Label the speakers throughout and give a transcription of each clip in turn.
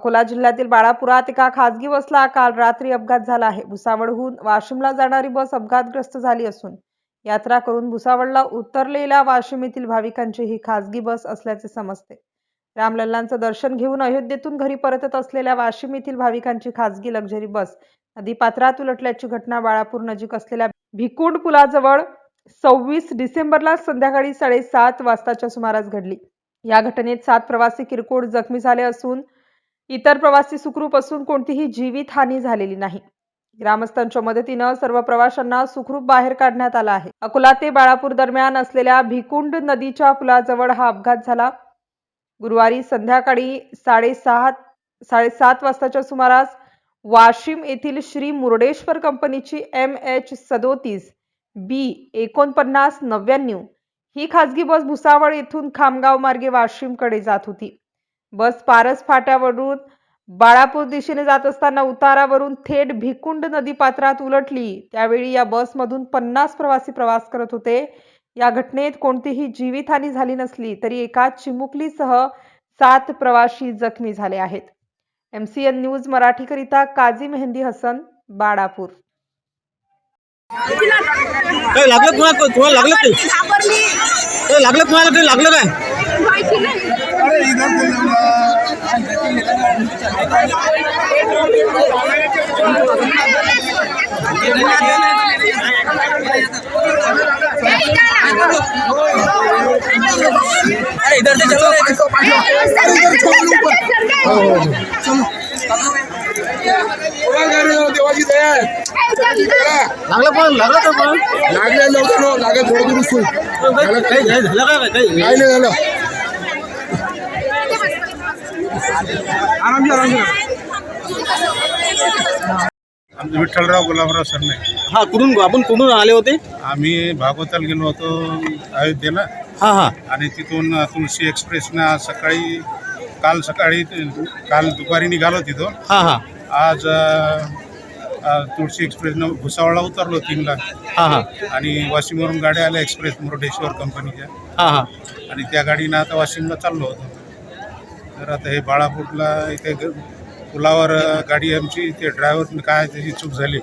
Speaker 1: अकोला जिल्ह्यातील बाळापुरात एका खासगी बसला काल रात्री अपघात झाला आहे. भुसावळहून वाशिमला जाणारी बस अपघातग्रस्त झाली असून यात्रा करून भुसावळला उतरलेल्या वाशिम येथील भाविकांची ही खासगी बस असल्याचे समजते. रामलल्लांचं दर्शन घेऊन अयोध्येतून घरी परतत असलेल्या वाशिम येथील भाविकांची खासगी लक्झरी बस नदीपात्रात उलटल्याची घटना बाळापूर नजीक असलेल्या भिकुंड पुलाजवळ सव्वीस डिसेंबरला संध्याकाळी साडेसात वाजताच्या सुमारास घडली. या घटनेत सात प्रवासी किरकोळ जखमी झाले असून इतर प्रवासी सुखरूप असून कोणतीही जीवितहानी झालेली नाही. ग्रामस्थांच्या मदतीनं सर्व प्रवाशांना सुखरूप बाहेर काढण्यात आला आहे. अकोला ते बाळापूर दरम्यान असलेल्या भिकुंड नदीच्या पुलाजवळ हा अपघात झाला. गुरुवारी संध्याकाळी साडेसहा साडेसात वाजताच्या सुमारास वाशिम येथील श्री मुर्डेश्वर कंपनीची एम एच सदोतीस बी एकोणपन्नास नव्याण्णव ही खासगी बस भुसावळ येथून खामगाव मार्गे वाशिमकडे जात होती. बस पारस फाट्यावरून बाळापूर दिशेने जात असताना उतारावरून थेट भिकुंड नदी पात्रात उलटली. त्यावेळी या बसमधून पन्नास प्रवासी प्रवास करत होते. या घटनेत कोणतीही जीवितहानी झाली नसली तरी एका चिमुकलीसह सात प्रवासी जखमी झाले आहेत. एम सी एन न्यूज मराठीकरिता काझी मेहंदी हसन बाळापूर.
Speaker 2: लागलं तुम्हाला? तुम्हाला लागलं काय? अरे इधर से चलो रे
Speaker 3: देवाची दया आहे.
Speaker 2: लागलं पण लागलं का पण
Speaker 3: लागल्या लवकर हो, लागत थोडं दूर उचलून. झालं
Speaker 2: काही काही झालं का काही
Speaker 3: काही नाही झालं
Speaker 4: आमचं विठ्ठलराव गुलाबराव सरने.
Speaker 2: हा कुठून आपण कुठून आले होते?
Speaker 4: आम्ही भागवताला गेलो होतो अयोध्येला.
Speaker 2: हा हा.
Speaker 4: आणि तिथून तुळशी एक्सप्रेसनं आज सकाळी काल सकाळी काल दुपारी निघालो तिथं
Speaker 2: हा हा.
Speaker 4: आज अ, तुळशी एक्सप्रेसनं भुसावळला उतरलो तीनला.
Speaker 2: हा हा.
Speaker 4: आणि वाशिमवरून गाड्या आल्या एक्सप्रेस मुरुडेश्वर कंपनीच्या
Speaker 2: हा हा.
Speaker 4: आणि त्या गाडीनं आता वाशिमला चाललो होतो. तर आता हे बाळापूरला इथे ग- पुलावर गाडी आमची ते ड्रायव्हरने काय त्याची चूक झाली.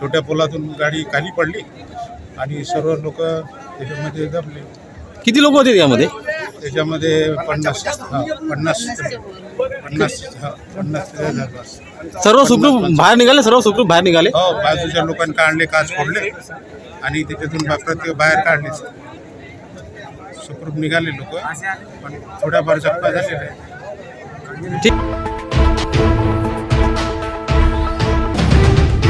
Speaker 4: छोट्या पुलातून गाडी खाली पडली आणि सर्व लोक त्याच्यामध्ये दबले.
Speaker 2: किती लोक होते त्यामध्ये?
Speaker 4: त्याच्यामध्ये पन्नास हा, पन्नास पन्नास हा, पन्नास
Speaker 2: सर्व सुखरूप बाहेर निघाले? सर्व सुखरूप बाहेर निघाले?
Speaker 4: हो बाजूच्या लोकांनी काढले काच फोडले आणि त्याच्यातून बा- प्रत्येक बाहेर काढले. सुखरूप निघाले लोक. पण थोड्याफार जखमा झालेल्या आहेत.
Speaker 2: ঠিক